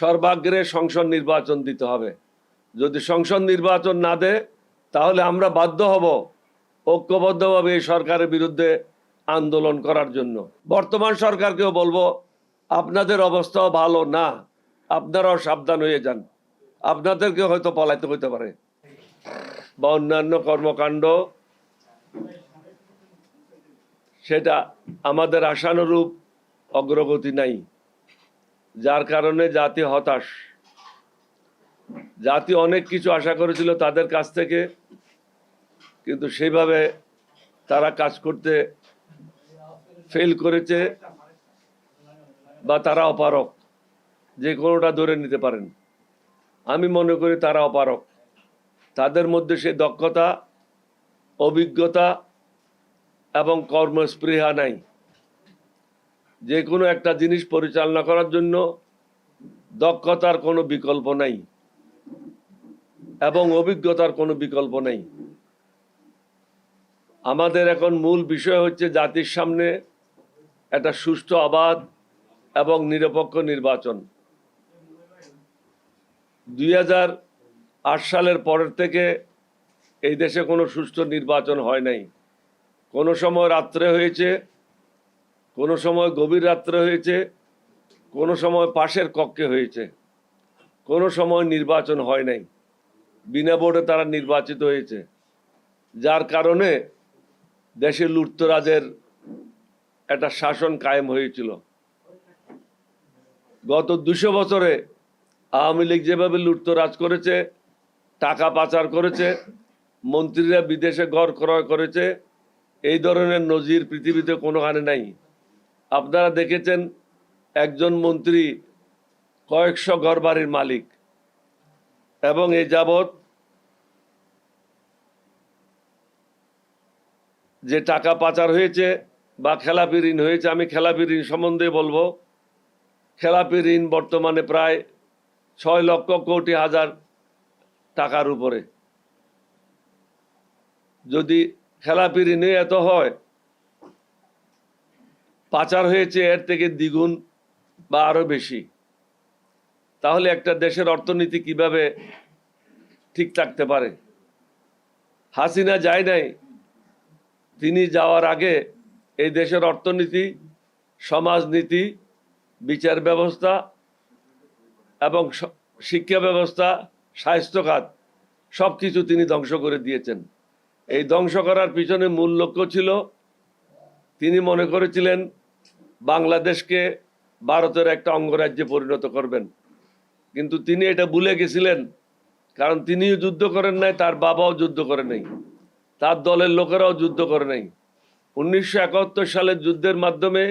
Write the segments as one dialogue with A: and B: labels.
A: সর্বাগ্রে সংসদ নির্বাচন দিতে হবে। যদি সংসদ নির্বাচন না দেয়, তাহলে আমরা বাধ্য হব ঐক্যবদ্ধভাবে এই সরকারের বিরুদ্ধে আন্দোলন করার জন্য। বর্তমান সরকারকেও বলব, আপনাদের অবস্থাও ভালো না, আপনারাও সাবধান হয়ে যান। আপনাদেরকে হয়তো পলাইতে হইতে পারে। বা অন্যান্য কর্মকাণ্ড, সেটা আমাদের আশানুরূপ অগ্রগতি নাই। যার কারণে জাতি হতাশ। জাতি অনেক কিছু আশা করেছিল তাদের কাছ থেকে, কিন্তু সেইভাবে তারা কাজ করতে ফেল করেছে বা তারা অপারক, যে কোনোটা ধরে নিতে পারেন। আমি মনে করি তারা অপারক। তাদের মধ্যে সেই দক্ষতা, অভিজ্ঞতা এবং কর্মস্পৃহা নাই। যে কোনো একটা জিনিস পরিচালনা করার জন্য দক্ষতার কোনো বিকল্প নাই এবং অভিজ্ঞতার কোনো বিকল্প নেই। আমাদের এখন মূল বিষয় হচ্ছে জাতির সামনে একটা সুষ্ঠু আবাদ এবং নিরপেক্ষ নির্বাচন। দুই সালের পরের থেকে এই দেশে কোনো সুষ্ঠু নির্বাচন হয় নাই। কোনো সময় রাত্রে হয়েছে কোনো সময় গভীর রাত্রে হয়েছে, কোনো সময় পাশের কক্ষে হয়েছে, কোনো সময় নির্বাচন হয় নাই। বিনা ভোটে তারা নির্বাচিত হয়েছে। যার কারণে দেশে লুটতরাজের একটা শাসন কায়েম হয়েছিল। গত দুশো বছরে আওয়ামী লীগ যেভাবে লুটতরাজ করেছে, টাকা পাচার করেছে, মন্ত্রীরা বিদেশে ঘর ক্রয় করেছে, এই ধরনের নজির পৃথিবীতে কোনোখানে নাই। আপনারা দেখেছেন একজন মন্ত্রী কয়েকশো ঘর বাড়ির মালিক এবং এই যাবৎ যে টাকা পাচার হয়েছে বা খেলাপি ঋণ হয়েছে, আমি খেলাপি ঋণ সম্বন্ধে বলব। খেলাপি ঋণ বর্তমানে প্রায় ছয় লক্ষ কোটি হাজার টাকার উপরে। যদি খেলাপি ঋণে এত হয় পাচার হয়েছে, এর থেকে দ্বিগুণ বা আরও বেশি। তাহলে একটা দেশের অর্থনীতি কীভাবে ঠিক থাকতে পারে? হাসিনা যায় নাই। তিনি যাওয়ার আগে এই দেশের অর্থনীতি, সমাজনীতি, বিচার ব্যবস্থা এবং শিক্ষা ব্যবস্থা, স্বাস্থ্য খাত সব কিছু তিনি ধ্বংস করে দিয়েছেন। এই ধ্বংস করার পিছনে মূল লক্ষ্য ছিল তিনি মনে করেছিলেন বাংলাদেশকে ভারতের একটা অঙ্গরাজ্যে পরিণত করবেন। কিন্তু তিনি এটা ভুলে গেছিলেন, কারণ তিনিও যুদ্ধ করেন নাই, তার বাবাও যুদ্ধ করে নাই, তার দলের লোকেরাও যুদ্ধ করে নাই। উনিশশো একাত্তর সালের যুদ্ধের মাধ্যমে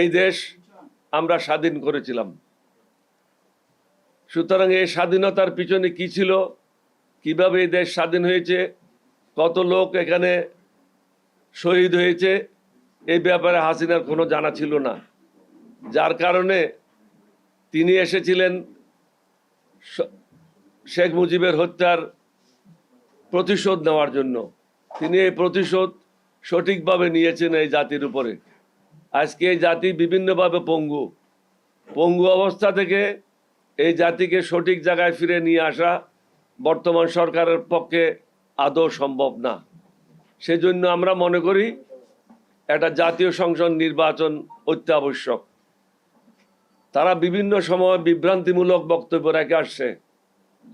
A: এই দেশ আমরা স্বাধীন করেছিলাম। সুতরাং এই স্বাধীনতার পিছনে কি ছিল, কীভাবে এই দেশ স্বাধীন হয়েছে, কত লোক এখানে শহীদ হয়েছে এই ব্যাপারে হাসিনার কোনো জানা ছিল না। যার কারণে তিনি এসেছিলেন শেখ মুজিবের হত্যার প্রতিশোধ নেওয়ার জন্য। তিনি এই প্রতিশোধ সঠিকভাবে নিয়েছেন এই জাতির উপরে। আজকে এই জাতি বিভিন্নভাবে পঙ্গু। পঙ্গু অবস্থা থেকে এই জাতিকে সঠিক জায়গায় ফিরে নিয়ে আসা বর্তমান সরকারের পক্ষে আদৌ সম্ভব না। সেজন্য আমরা মনে করি একটা জাতীয় সংসদ নির্বাচন অত্যাবশ্যক। তারা বিভিন্ন সময় বিভ্রান্তিমূলক বক্তব্য রেখে আসছে।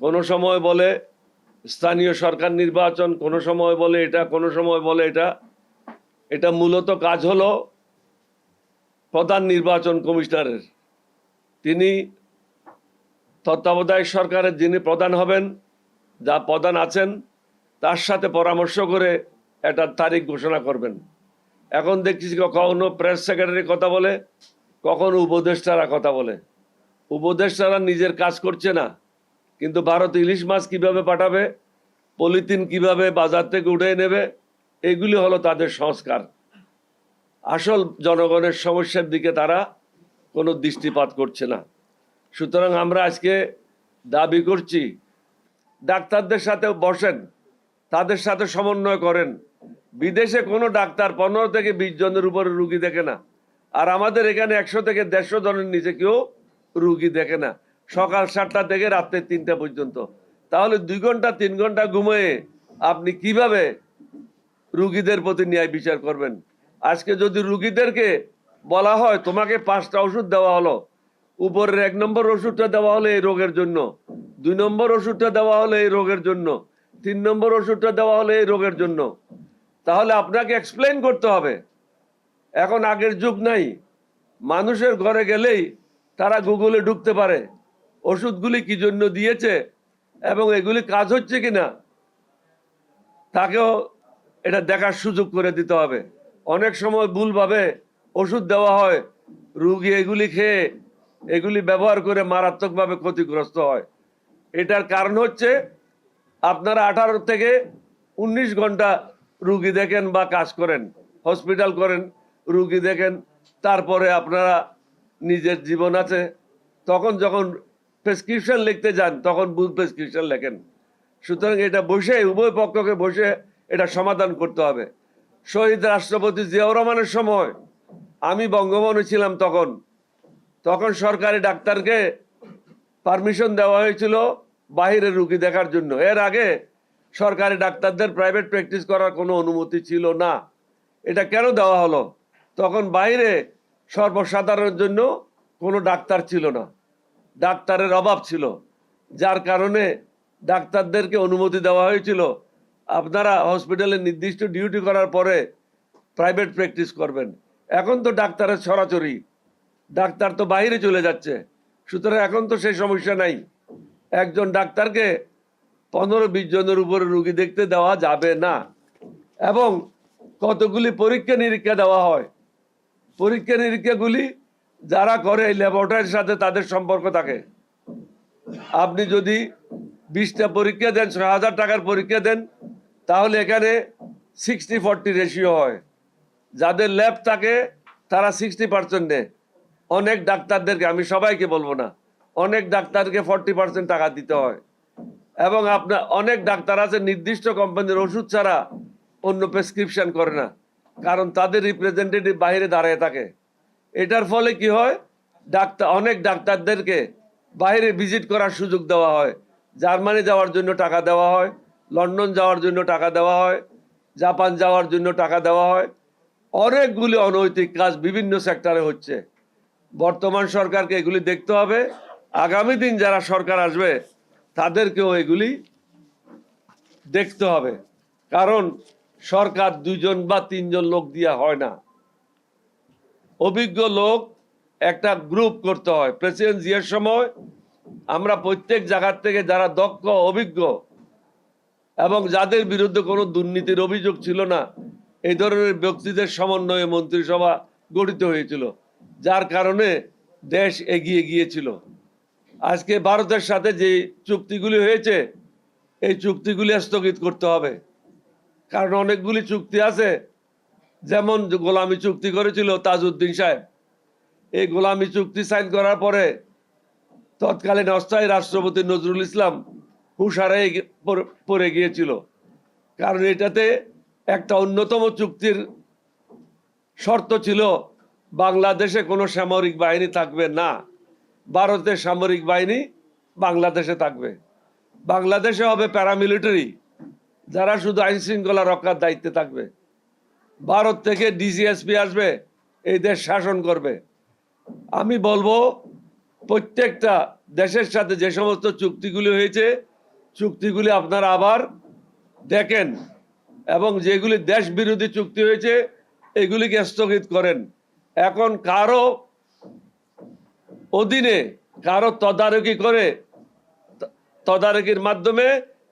A: কোনো সময় বলে স্থানীয় সরকার নির্বাচন, কোনো সময় বলে এটা, কোনো সময় বলে এটা। এটা মূলত কাজ হলো প্রধান নির্বাচন কমিশনারের। তিনি তত্ত্বাবধায়ক সরকারের যিনি প্রধান হবেন, যা প্রধান আছেন, তার সাথে পরামর্শ করে একটা তারিখ ঘোষণা করবেন। এখন দেখছি কখনো প্রেস সেক্রেটারি কথা বলে, কখনো উপদেষ্টারা কথা বলে। উপদেষ্টারা নিজের কাজ করছে না, কিন্তু ভারত ইলিশ মাছ কীভাবে পাঠাবে, পলিথিন কীভাবে বাজার থেকে উঠে নেবে, এগুলি হলো তাদের সংস্কার। আসল জনগণের সমস্যার দিকে তারা কোনো দৃষ্টিপাত করছে না। সুতরাং আমরা আজকে দাবি করছি, ডাক্তারদের সাথে বসেন, তাদের সাথে সমন্বয় করেন বিদেশে কোনো ডাক্তার পনেরো থেকে বিশ জনের উপরে রুগী দেখে না। আর আমাদের এখানে একশো থেকে দেড়শো জনের নিচে কেউ রুগী দেখে না। সকাল সাতটা থেকে রাত্রে তিনটা পর্যন্ত। তাহলে দুই ঘণ্টা, তিন ঘণ্টা ঘুমিয়ে আপনি কীভাবে রুগীদের প্রতি ন্যায় বিচার করবেন? আজকে যদি রুগীদেরকে বলা হয়, তোমাকে পাঁচটা ওষুধ দেওয়া হলো। উপরের এক নম্বর ওষুধটা দেওয়া হলো এই রোগের জন্য। দুই নম্বর ওষুধটা দেওয়া হলো এই রোগের জন্য। তিন নম্বর ওষুধটা দেওয়া হলো এই রোগের জন্য। তাহলে আপনাকে এক্সপ্লেন করতে হবে। এখন আগের যুগ নাই। মানুষের ঘরে গেলেই তারা গুগলে ঢুকতে পারে, ওষুধগুলি কি জন্য দিয়েছে এবং এগুলি কাজ হচ্ছে কি না তাকেও এটা দেখার সুযোগ করে দিতে হবে। অনেক সময় ভুলভাবে ওষুধ দেওয়া হয়, রুগী এগুলি খেয়ে এগুলি ব্যবহার করে মারাত্মকভাবে ক্ষতিগ্রস্ত হয়। এটার কারণ হচ্ছে আপনারা আঠারো থেকে উনিশ ঘণ্টা রুগী দেখেন বা কাজ করেন হসপিটাল করেন, রুগী দেখেন, তারপরে আপনারা নিজের জীবন আছে, তখন যখন প্রেসক্রিপশন লিখতে যান, তখন ভুল প্রেসক্রিপশন লেখেন। সুতরাং এটা বসে, উভয় পক্ষকে বসে এটা সমাধান করতে হবে। শহীদ রাষ্ট্রপতি জিয়াউর রহমানের সময় আমি বঙ্গবন্ধু ছিলাম তখন। তখন সরকারি ডাক্তারকে পারমিশন দেওয়া হয়েছিল বাইরে রুগী দেখার জন্য। এর আগে সরকারি ডাক্তারদের প্রাইভেট প্র্যাকটিস করার কোনো অনুমতি ছিল না। এটা কেন দেওয়া হলো? তখন বাইরে সর্বসাধারণের জন্য কোনো ডাক্তার ছিল না। ডাক্তারের অভাব ছিল। যার কারণে ডাক্তারদেরকে অনুমতি দেওয়া হয়েছিল। আপনারা হসপিটালে নির্দিষ্ট ডিউটি করার পরে প্রাইভেট প্র্যাকটিস করবেন। এখন তো ডাক্তারের ছড়াছড়ি। ডাক্তার তো বাইরে চলে যাচ্ছে। সুতরাং এখন তো সেই সমস্যা নাই। একজন ডাক্তারকে পনেরো বিশ জনের উপরে রুগী দেখতে দেওয়া যাবে না। এবং কতগুলি পরীক্ষা নিরীক্ষা দেওয়া হয়। পরীক্ষা নিরীক্ষাগুলি যারা করে ল্যাবরেটরির সাথে তাদের সম্পর্ক থাকে। আপনি যদি বিশটা পরীক্ষা দেন, ছয় হাজার টাকার পরীক্ষা দেন, তাহলে এখানে সিক্সটি ফর্টি রেশিও হয়। যাদের ল্যাব থাকে, তারা সিক্সটি পার্সেন্ট নেয়। অনেক ডাক্তারদেরকে, আমি সবাইকে বলব না, অনেক ডাক্তারকে ফর্টি পার্সেন্ট টাকা দিতে হয়। এবং আপনার অনেক ডাক্তার আছে, নির্দিষ্ট কোম্পানির ওষুধ ছাড়া অন্য প্রেসক্রিপশন করে না। কারণ তাদের রিপ্রেজেন্টেটিভ বাইরে দাঁড়িয়ে থাকে। এটার ফলে কি হয়? ডাক্তার অনেক ডাক্তারদেরকে বাইরে ভিজিট করার সুযোগ দেওয়া হয়। জার্মানি যাওয়ার জন্য টাকা দেওয়া হয়, লন্ডন যাওয়ার জন্য টাকা দেওয়া হয়, জাপান যাওয়ার জন্য টাকা দেওয়া হয়। অনেকগুলি অনৈতিক কাজ বিভিন্ন সেক্টরে হচ্ছে। বর্তমান সরকারকে এগুলি দেখতে হবে। আগামী দিন যারা সরকার আসবে তাদেরকেও এগুলি দেখতে হবে। কারণ সরকার দুজন বা তিনজন লোক দিয়া হয় না। অভিজ্ঞ লোক একটা গ্রুপ করতে হয়। প্রেসিডেন্ট জিয়ার সময় আমরা প্রত্যেক জায়গার থেকে যারা দক্ষ, অভিজ্ঞ এবং যাদের বিরুদ্ধে কোনো দুর্নীতির অভিযোগ ছিল না, এই ধরনের ব্যক্তিদের সমন্বয়ে মন্ত্রিসভা গঠিত হয়েছিল, যার কারণে দেশ এগিয়ে গিয়েছিল। আজকে ভারতের সাথে যে চুক্তিগুলি হয়েছে, এই চুক্তিগুলি স্থগিত করতে হবে। কারণ অনেকগুলি চুক্তি আছে, যেমন গোলামি চুক্তি করেছিল তাজউদ্দিন সাহেব। এই গোলামি চুক্তি সাইন করার পরে তৎকালীন অস্থায়ী রাষ্ট্রপতি নজরুল ইসলাম হুশারে পড়ে গিয়েছিল। কারণ এটাতে একটা অন্যতম চুক্তির শর্ত ছিল, বাংলাদেশে কোনো সামরিক বাহিনী থাকবে না। ভারতের সামরিক বাহিনী বাংলাদেশে থাকবে। বাংলাদেশে হবে প্যারামিলিটারি যারা শুধু আইন শৃঙ্খলা রক্ষার দায়িত্বে থাকবে। ভারত থেকে ডিজিএসপি আসবে, এই দেশ শাসন করবে। আমি বলব, প্রত্যেকটা দেশের সাথে যে সমস্ত চুক্তিগুলি হয়েছে, চুক্তিগুলি আপনারা আবার দেখেন এবং যেগুলি দেশ বিরোধী চুক্তি হয়েছে, এগুলিকে স্থগিত করেন। এখন কারও অধীনে কারও তদারকি করে তদারকির মাধ্যমে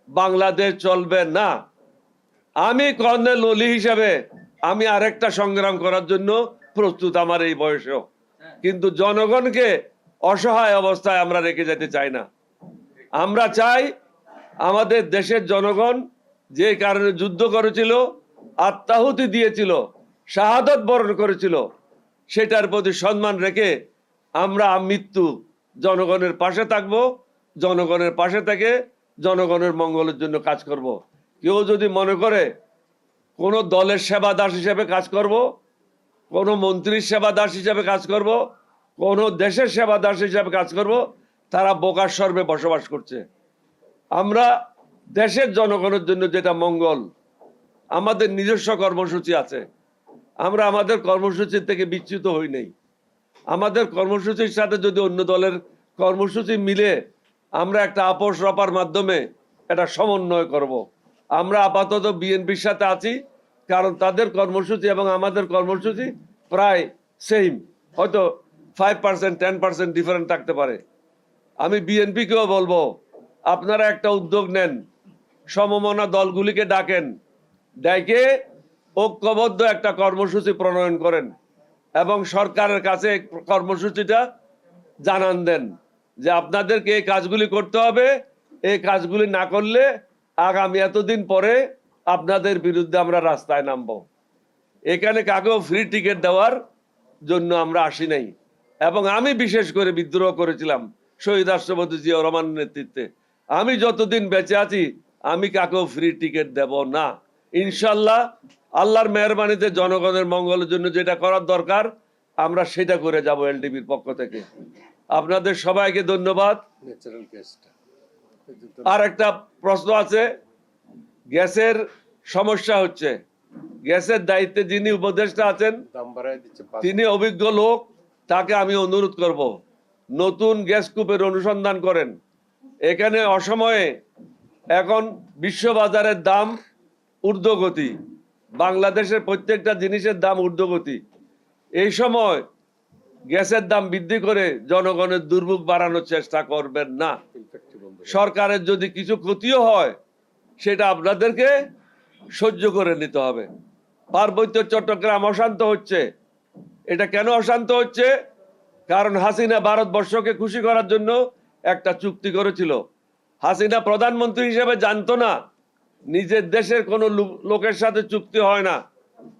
A: বাংলাদেশ চলবে না। আমি কর্নেল অলি হিসাবে আমি আরেকটা সংগ্রাম করার জন্য প্রস্তুত আমার এই বয়সেও। কিন্তু জনগণকে অসহায় অবস্থায় আমরা রেখে যেতে চাই না। আমরা চাই আমাদের দেশের জনগণ যে কারণে যুদ্ধ করেছিল, আত্মাহুতি দিয়েছিল, শাহাদত বরণ করেছিল, সেটার প্রতি সম্মান রেখে আমরা মৃত্যু জনগণের পাশে থাকব, জনগণের পাশে থেকে জনগণের মঙ্গলের জন্য কাজ করব। কেউ যদি মনে করে কোনো দলের সেবা দাস হিসেবে কাজ করব, কোনো মন্ত্রীর সেবা দাস হিসেবে কাজ করব, কোনো দেশের সেবা দাস হিসেবে কাজ করব, তারা বোকার সর্বে বসবাস করছে। আমরা দেশের জনগণের জন্য যেটা মঙ্গল, আমাদের নিজস্ব কর্মসূচি আছে। আমরা আমাদের কর্মসূচি থেকে বিচ্যুত হই নাই। আমাদের কর্মসূচির সাথে যদি অন্য দলের কর্মসূচি মিলে আমরা একটা আপোষ রপার মাধ্যমে এটা সমন্বয় করব। আমরা আপাতত বিএনপির সাথে আছি, কারণ তাদের কর্মসূচি এবং আমাদের কর্মসূচি প্রায় সেম হয়তো five percent ten percent different থাকতে পারে। আমি বিএনপিকেও বলব, আপনারা একটা উদ্যোগ নেন। সমমনা দলগুলিকে ডাকেন। ডেকে ঐক্যবদ্ধ একটা কর্মসূচি প্রণয়ন করেন। এবং সরকারের কাছে কর্মসূচিটা জানান দেন যে আপনাদেরকে এই কাজগুলি করতে হবে। এই কাজগুলি না করলে আগামী এতদিন পরে আপনাদের বিরুদ্ধে আমরা রাস্তায় নামবো। এখানে কাকেও ফ্রি টিকিট দেওয়ার জন্য আমরা আসি নাই। এবং আমি বিশেষ করে বিদ্রোহ করেছিলাম শহীদ রাষ্ট্রপতি জিয়া রহমানের নেতৃত্বে। আমি যতদিন বেঁচে আছি, আমি কাকেও ফ্রি টিকিট দেব না। ইনশাল্লাহ আল্লাহর মেহরবানিতে জনগণের মঙ্গলের জন্য যেটা করার দরকার আমরা সেটা করে যাব এলডিবির পক্ষ থেকে। আপনাদের সবাইকে ধন্যবাদ। আর একটা প্রশ্ন আছে গ্যাসের সমস্যা হচ্ছে। গ্যাসের দায়িত্বে যিনি উপদেষ্টা আছেন তিনি অভিজ্ঞ লোক তাকে আমি অনুরোধ করব নতুন গ্যাস কূপের অনুসন্ধান করেন। এখানে অসময়ে এখন বিশ্ববাজারের দাম ঊর্ধ্বগতি। বাংলাদেশের প্রত্যেকটা জিনিসের দাম ঊর্ধ্বগতি। এই সময় গ্যাসের দাম বৃদ্ধি করে জনগণের দুর্ভোগ বাড়ানোর চেষ্টা করবেন না। সরকারের যদি কিছু ক্ষতিও হয়, সেটা আপনাদেরকে সহ্য করে নিতে হবে। পার্বত্য চট্টগ্রাম অশান্ত হচ্ছে। এটা কেন অশান্ত হচ্ছে? কারণ হাসিনা ভারতবর্ষকে খুশি করার জন্য একটা চুক্তি করেছিল। হাসিনা প্রধানমন্ত্রী হিসেবে জানতো না নিজের দেশের কোনো লোকের সাথে চুক্তি হয় না।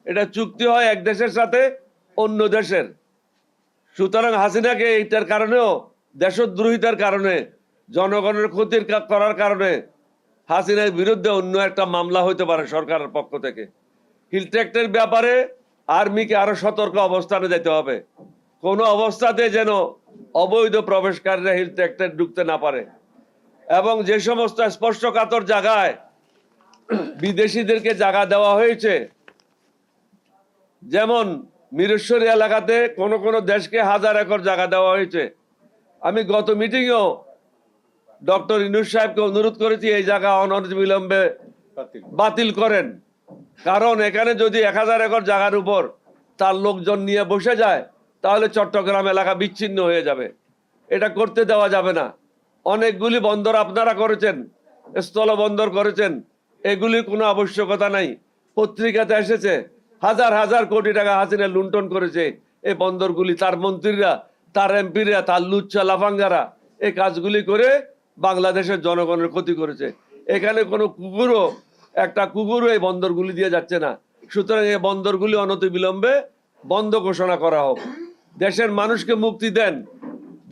A: এটা চুক্তি হয় এক দেশের সাথে অন্য দেশের। সুতরাং হাসিনাকে এইটার কারণেও, দেশদ্রোহিতার কারণে, জনগণের ক্ষতির করার কারণে হাসিনার বিরুদ্ধে অন্য একটা মামলা হতে পারে সরকারের পক্ষ থেকে। হিলট্যাক্টের ব্যাপারে আর্মিকে আরও সতর্ক অবস্থানে যেতে হবে। কোনো অবস্থাতে যেন অবৈধ প্রবেশকারীরা হিলট্যাক্টে ঢুকতে না পারে। এবং যে সমস্ত স্পর্শকাতর জায়গায় বিদেশিদেরকে জায়গা দেওয়া হয়েছে। যেমন মিরেশ্বরী এলাকাতে কোন কোন দেশকে হাজার একর জায়গা দেওয়া হয়েছে। আমি গত মিটিংয়েও ডক্টর ইনুস সাহেবকে অনুরোধ করেছি, এই জায়গা
B: বাতিল
A: বাতিল করেন। কারণ এখানে যদি এক হাজার একর জায়গার উপর তার লোকজন নিয়ে বসে যায়, তাহলে চট্টগ্রাম এলাকা বিচ্ছিন্ন হয়ে যাবে। এটা করতে দেওয়া যাবে না। অনেকগুলি বন্দর আপনারা করেছেন স্থল বন্দর করেছেন এগুলির কোনো আবশ্যকতা নাই। পত্রিকাতে এসেছে, হাজার হাজার কোটি টাকা হাসিনা লুণ্ঠন করেছে। এই বন্দরগুলি, তার মন্ত্রীরা, তার এমপিরা, তার লুচ্চা লাফাঙ্গারা এই কাজগুলি করে বাংলাদেশের জনগণের ক্ষতি করেছে। এখানে কোনো কুকুরও, একটা কুকুরও এই বন্দরগুলি দিয়ে যাচ্ছে না। সুতরাং এই বন্দরগুলি অনতি অনতিবিলম্বে বন্ধ ঘোষণা করা হোক। দেশের মানুষকে মুক্তি দেন।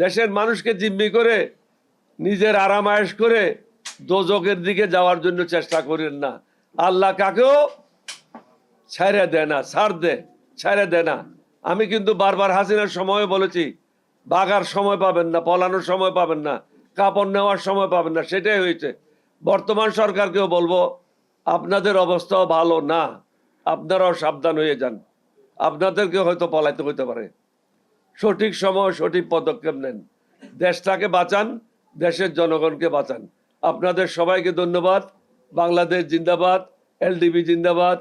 A: দেশের মানুষকে জিম্মি করে, নিজের আরাম আয়েশ করে দোজকের দিকে যাওয়ার জন্য চেষ্টা করেন না। আল্লাহ কাকেও ছেড়ে দেয় না, ছাড় দে, ছেড়ে দেয় না। আমি কিন্তু বারবার হাসিনার সময় বলেছি, বাগার সময় পাবেন না, পলানোর সময় পাবেন না, কাপড় নেওয়ার সময় পাবেন না, সেটাই হয়েছে। বর্তমান সরকারকেও বলব, আপনাদের অবস্থাও ভালো না, আপনারাও সাবধান হয়ে যান। আপনাদেরকে হয়তো পলাইতে হইতে পারে। সঠিক সময় সঠিক পদক্ষেপ নেন। দেশটাকে বাঁচান, দেশের জনগণকে বাঁচান। আপনাদের সবাইকে ধন্যবাদ। বাংলাদেশ জিন্দাবাদ এলডিবি জিন্দাবাদ।